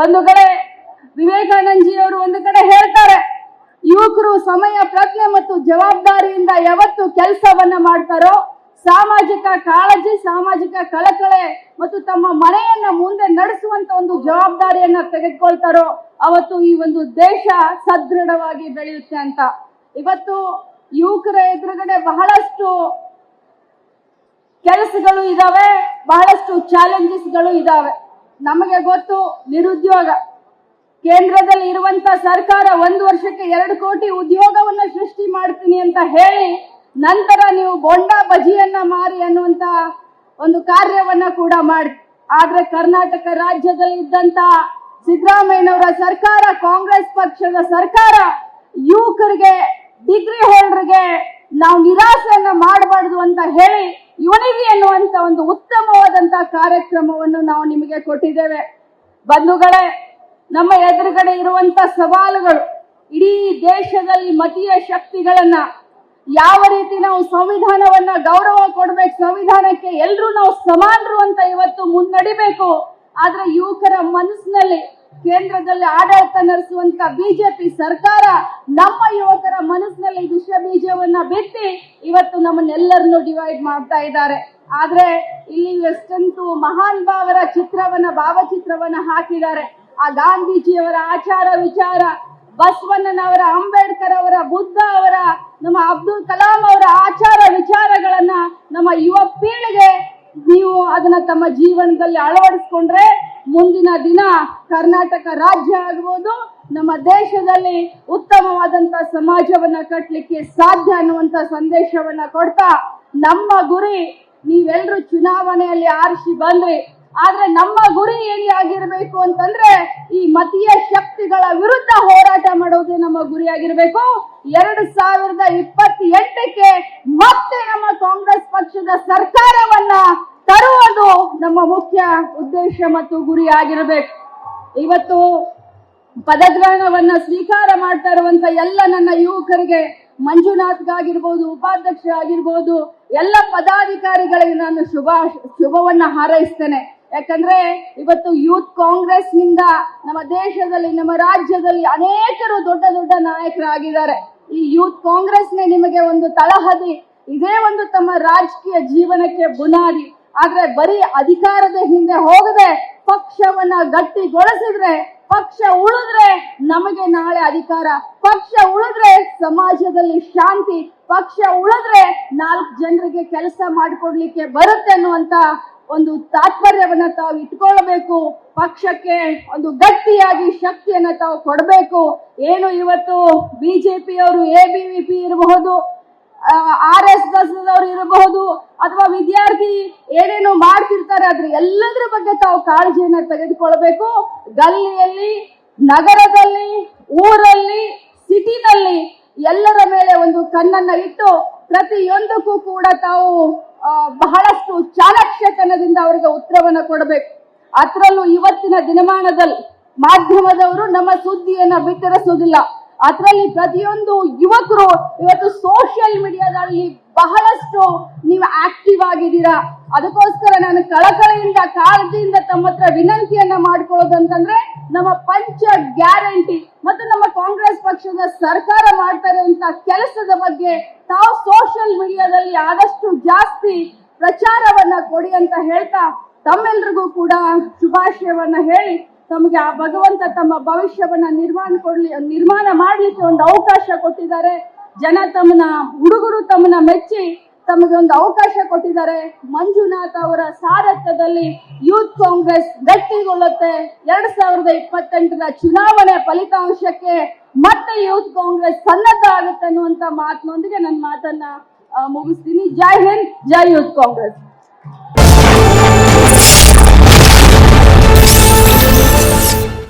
ಬಂಧುಗಳೇ ವಿವೇಕಾನಂದಜಿ ಅವರು ಒಂದು ಕಡೆ ಹೇಳ್ತಾರೆ, ಯುವಕರು ಸಮಯ, ಪ್ರಜ್ಞೆ ಮತ್ತು ಜವಾಬ್ದಾರಿಯಿಂದ ಯಾವತ್ತು ಕೆಲಸವನ್ನ ಮಾಡ್ತಾರೋ, ಸಾಮಾಜಿಕ ಕಾಳಜಿ, ಸಾಮಾಜಿಕ ಕಳಕಳೆ ಮತ್ತು ತಮ್ಮ ಮನೆಯನ್ನ ಮುಂದೆ ನಡೆಸುವಂತ ಒಂದು ಜವಾಬ್ದಾರಿಯನ್ನ ತೆಗೆದುಕೊಳ್ತಾರೋ, ಅವತ್ತು ಈ ಒಂದು ದೇಶ ಸದೃಢವಾಗಿ ಬೆಳೆಯುತ್ತೆ ಅಂತ. ಇವತ್ತು ಯುವಕರ ಎದುರುಗಡೆ ಬಹಳಷ್ಟು ಕೆಲಸಗಳು ಇದಾವೆ, ಬಹಳಷ್ಟು ಚಾಲೆಂಜಸ್ಗಳು ಇದಾವೆ. ನಮಗೆ ಗೊತ್ತು, ನಿರುದ್ಯೋಗ. ಕೇಂದ್ರದಲ್ಲಿ ಇರುವಂತ ಸರ್ಕಾರ ಒಂದು ವರ್ಷಕ್ಕೆ ಎರಡು ಕೋಟಿ ಉದ್ಯೋಗವನ್ನು ಸೃಷ್ಟಿ ಮಾಡ್ತೀನಿ ಅಂತ ಹೇಳಿ, ನಂತರ ನೀವು ಬೊಂಡ ಬಜಿಯನ್ನ ಮಾರಿ ಅನ್ನುವಂತ ಒಂದು ಕಾರ್ಯವನ್ನ ಕೂಡ ಮಾಡಿ. ಆದ್ರೆ ಕರ್ನಾಟಕ ರಾಜ್ಯದಲ್ಲಿ ಇದ್ದಂತ ಸಿದ್ದರಾಮಯ್ಯನವರ ಸರ್ಕಾರ, ಕಾಂಗ್ರೆಸ್ ಪಕ್ಷದ ಸರ್ಕಾರ, ಯುವಕರಿಗೆ ಡಿಗ್ರಿ ಹೋಲ್ಡರ್ಗೆ ನಾವು ನಿರಾಸೆಯನ್ನ ಮಾಡಬಾರ್ದು ಅಂತ ಹೇಳಿ ಇವನಿಗೆ ಎನ್ನುವಂತ ಒಂದು ಉತ್ತಮವಾದಂತಹ ಕಾರ್ಯಕ್ರಮವನ್ನು ನಾವು ನಿಮಗೆ ಕೊಟ್ಟಿದ್ದೇವೆ. ಬಂಧುಗಳೇ, ನಮ್ಮ ಎದುರುಗಡೆ ಇರುವಂತ ಸವಾಲುಗಳು, ಇಡೀ ದೇಶದಲ್ಲಿ ಮತೀಯ ಶಕ್ತಿಗಳನ್ನ ಯಾವ ರೀತಿ ನಾವು ಸಂವಿಧಾನವನ್ನ ಗೌರವ ಕೊಡ್ಬೇಕು, ಸಂವಿಧಾನಕ್ಕೆ ಎಲ್ಲರೂ ನಾವು ಸಮಾನರು ಅಂತ ಇವತ್ತು ಮುನ್ನಡಿಬೇಕು. ಆದ್ರೆ ಯುವಕರ ಮನಸ್ಸಿನಲ್ಲಿ ಕೇಂದ್ರದಲ್ಲಿ ಆಡಳಿತ ನಡೆಸುವಂತ ಬಿಜೆಪಿ ಸರ್ಕಾರ ನಮ್ಮ ಯುವಕರ ಮನಸ್ಸಿನಲ್ಲಿ ವಿಷ ಬೀಜವನ್ನ ಬಿತ್ತಿ ಇವತ್ತು ನಮ್ಮನ್ನೆಲ್ಲರನ್ನು ಡಿವೈಡ್ ಮಾಡ್ತಾ ಇದ್ದಾರೆ. ಆದ್ರೆ ಇಲ್ಲಿ ಎಷ್ಟಂತೂ ಮಹಾನ್ ಭಾವರ ಚಿತ್ರವನ್ನ, ಭಾವಚಿತ್ರವನ್ನ ಹಾಕಿದ್ದಾರೆ. ಆ ಗಾಂಧೀಜಿಯವರ ಆಚಾರ ವಿಚಾರ ಬಸವಣ್ಣನವರ ಅಂಬೇಡ್ಕರ್ ಅವರ, ಬುದ್ಧ ಅವರ, ನಮ್ಮ ಅಬ್ದುಲ್ ಕಲಾಂ ಅವರ ಆಚಾರ ವಿಚಾರಗಳನ್ನ ನಮ್ಮ ಯುವ ಪೀಳಿಗೆ ನೀವು ಅದನ್ನ ತಮ್ಮ ಜೀವನದಲ್ಲಿ ಅಳವಡಿಸ್ಕೊಂಡ್ರೆ ಮುಂದಿನ ದಿನ ಕರ್ನಾಟಕ ರಾಜ್ಯ ಆಗ್ಬೋದು, ನಮ್ಮ ದೇಶದಲ್ಲಿ ಉತ್ತಮವಾದಂತ ಸಮಾಜವನ್ನ ಕಟ್ಟಲಿಕ್ಕೆ ಸಾಧ್ಯ ಅನ್ನುವಂತ ಸಂದೇಶವನ್ನ ಕೊಡ್ತಾ, ನಮ್ಮ ಗುರಿ ನೀವೆಲ್ಲರೂ ಚುನಾವಣೆಯಲ್ಲಿ ಆರಿಸಿ ಬಂದ್ರಿ. ಆದ್ರೆ ನಮ್ಮ ಗುರಿ ಏನಾಗಿರ್ಬೇಕು ಅಂತಂದ್ರೆ ಈ ಮತೀಯ ಶಕ್ತಿಗಳ ವಿರುದ್ಧ ಹೋರಾಟ ಮಾಡೋದು ನಮ್ಮ ಗುರಿಯಾಗಿರ್ಬೇಕು ಎರಡು ಸಾವಿರದ ಇಪ್ಪತ್ತೆಂಟಕ್ಕೆ ಮತ್ತೆ ನಮ್ಮ ಕಾಂಗ್ರೆಸ್ ಪಕ್ಷದ ತರುವುದು ಮುಖ್ಯ ಉದ್ದೇಶ ಮತ್ತು ಗುರಿ ಆಗಿರಬೇಕು. ಇವತ್ತು ಪದಗ್ರಹಣವನ್ನ ಸ್ವೀಕಾರ ಮಾಡ್ತಾ ಇರುವಂತ ಎಲ್ಲ ನನ್ನ ಯುವಕರಿಗೆ ಮಂಜುನಾಥ್ಗಾಗಿರ್ಬೋದು ಉಪಾಧ್ಯಕ್ಷ ಆಗಿರ್ಬೋದು, ಎಲ್ಲ ಪದಾಧಿಕಾರಿಗಳಿಗೆ ನಾನು ಶುಭ, ಶುಭವನ್ನ ಹಾರೈಸ್ತೇನೆ. ಯಾಕಂದ್ರೆ ಇವತ್ತು ಯೂತ್ ಕಾಂಗ್ರೆಸ್ನಿಂದ ನಮ್ಮ ದೇಶದಲ್ಲಿ, ನಮ್ಮ ರಾಜ್ಯದಲ್ಲಿ ಅನೇಕರು ದೊಡ್ಡ ದೊಡ್ಡ ನಾಯಕರಾಗಿದ್ದಾರೆ. ಈ ಯೂತ್ ಕಾಂಗ್ರೆಸ್ನೇ ನಿಮಗೆ ಒಂದು ತಳಹದಿ, ಇದೇ ಒಂದು ತಮ್ಮ ರಾಜಕೀಯ ಜೀವನಕ್ಕೆ ಬುನಾದಿ. ಆದ್ರೆ ಬರೀ ಅಧಿಕಾರದ ಹಿಂದೆ ಹೋಗದೆ ಪಕ್ಷವನ್ನ ಗಟ್ಟಿಗೊಳಿಸಿದ್ರೆ, ಪಕ್ಷ ಉಳಿದ್ರೆ ನಮಗೆ ನಾಳೆ ಅಧಿಕಾರ. ಪಕ್ಷ ಉಳಿದ್ರೆ ಸಮಾಜದಲ್ಲಿ ಶಾಂತಿ. ಪಕ್ಷ ಉಳಿದ್ರೆ ನಾಲ್ಕು ಜನರಿಗೆ ಕೆಲಸ ಮಾಡಿಕೊಡ್ಲಿಕ್ಕೆ ಬರುತ್ತೆ ಅನ್ನುವಂತ ಒಂದು ತಾತ್ಪರ್ಯವನ್ನ ತಾವು ಇಟ್ಕೊಳ್ಬೇಕು. ಪಕ್ಷಕ್ಕೆ ಒಂದು ಗಟ್ಟಿಯಾಗಿ ಶಕ್ತಿಯನ್ನ ತಾವು ಕೊಡಬೇಕು. ಏನು ಇವತ್ತು ಬಿಜೆಪಿ ಅವರು ಎ ಬಿ ವಿ ಪಿ ಇರಬಹುದು ಆರ್ ಎಸ್ ಎಸ್ ಇರಬಹುದು ಅಥವಾ ವಿದ್ಯಾರ್ಥಿ ಏನೇನು ಮಾಡ್ತಿರ್ತಾರೆ ಅದ್ರ ಎಲ್ಲದರ ಬಗ್ಗೆ ತಾವು ಕಾಳಜಿಯನ್ನ ತೆಗೆದುಕೊಳ್ಬೇಕು. ಗಲ್ಲಿಯಲ್ಲಿ, ನಗರದಲ್ಲಿ, ಊರಲ್ಲಿ, ಸಿಟಿನಲ್ಲಿ ಎಲ್ಲರ ಮೇಲೆ ಒಂದು ಕಣ್ಣನ್ನ ಇಟ್ಟು ಪ್ರತಿಯೊಂದಕ್ಕೂ ಕೂಡ ತಾವು ಬಹಳಷ್ಟು ಚಾಲಕ್ಷೇತನದಿಂದ ಅವರಿಗೆ ಉತ್ತರವನ್ನ ಕೊಡಬೇಕು. ಅದರಲ್ಲೂ ಇವತ್ತಿನ ದಿನಮಾನದಲ್ಲಿ ಮಾಧ್ಯಮದವರು ನಮ್ಮ ಸುದ್ದಿಯನ್ನ ಬಿತ್ತರಿಸುವುದಿಲ್ಲ ಅದರಲ್ಲಿ ಪ್ರತಿಯೊಂದು ಯುವಕರು ಇವತ್ತು ಸೋಷಿಯಲ್ ಮೀಡಿಯಾದಲ್ಲಿ ಬಹಳಷ್ಟು ನೀವು ಆಕ್ಟಿವ್ ಆಗಿದ್ದೀರಾ? ಅದಕ್ಕೋಸ್ಕರ ನಾನು ಕಳಕಳಿಯಿಂದ, ಕಾಳಜಿಯಿಂದ ತಮ್ಮ ಹತ್ರ ವಿನಂತಿಯನ್ನ ಮಾಡ್ಕೊಳ್ಳೋದಂತಂದ್ರೆ ನಮ್ಮ ಪಂಚ ಗ್ಯಾರಂಟಿ ಮತ್ತು ನಮ್ಮ ಕಾಂಗ್ರೆಸ್ ಪಕ್ಷದ ಸರ್ಕಾರ ಮಾಡ್ತಾ ಇರುವಂತ ಕೆಲಸದ ಬಗ್ಗೆ ತಾವು ಸೋಷಿಯಲ್ ಮೀಡಿಯಾದಲ್ಲಿ ಆದಷ್ಟು ಜಾಸ್ತಿ ಪ್ರಚಾರವನ್ನ ಕೊಡಿ ಅಂತ ಹೇಳ್ತಾ ತಮ್ಮೆಲ್ರಿಗೂ ಕೂಡ ಶುಭಾಶಯವನ್ನ ಹೇಳಿ ತಮಗೆ ಆ ಭಗವಂತ ತಮ್ಮ ಭವಿಷ್ಯವನ್ನ ನಿರ್ಮಾಣ ಕೊಡ್ಲಿ, ನಿರ್ಮಾಣ ಮಾಡ್ಲಿಕ್ಕೆ ಒಂದು ಅವಕಾಶ ಕೊಟ್ಟಿದ್ದಾರೆ. ಜನ ತಮ್ಮನ ಹುಡುಗರು ತಮ್ಮನ್ನ ಮೆಚ್ಚಿ ತಮಗೆ ಒಂದು ಅವಕಾಶ ಕೊಟ್ಟಿದ್ದಾರೆ. ಮಂಜುನಾಥ್ ಅವರ ಸಾರಥ್ಯದಲ್ಲಿ ಯೂತ್ ಕಾಂಗ್ರೆಸ್ ಗಟ್ಟಿಗೊಳ್ಳುತ್ತೆ. ಎರಡ್ ಸಾವಿರದ ಇಪ್ಪತ್ತೆಂಟರ ಚುನಾವಣೆ ಫಲಿತಾಂಶಕ್ಕೆ ಮತ್ತೆ ಯೂತ್ ಕಾಂಗ್ರೆಸ್ ಸನ್ನದ್ಧ ಆಗುತ್ತೆ ಅನ್ನುವಂತ ಮಾತಿನೊಂದಿಗೆ ನನ್ನ ಮಾತನ್ನ ಮುಗಿಸ್ತೀನಿ. ಜೈ ಹಿಂದ್, ಜೈ ಯೂತ್ ಕಾಂಗ್ರೆಸ್.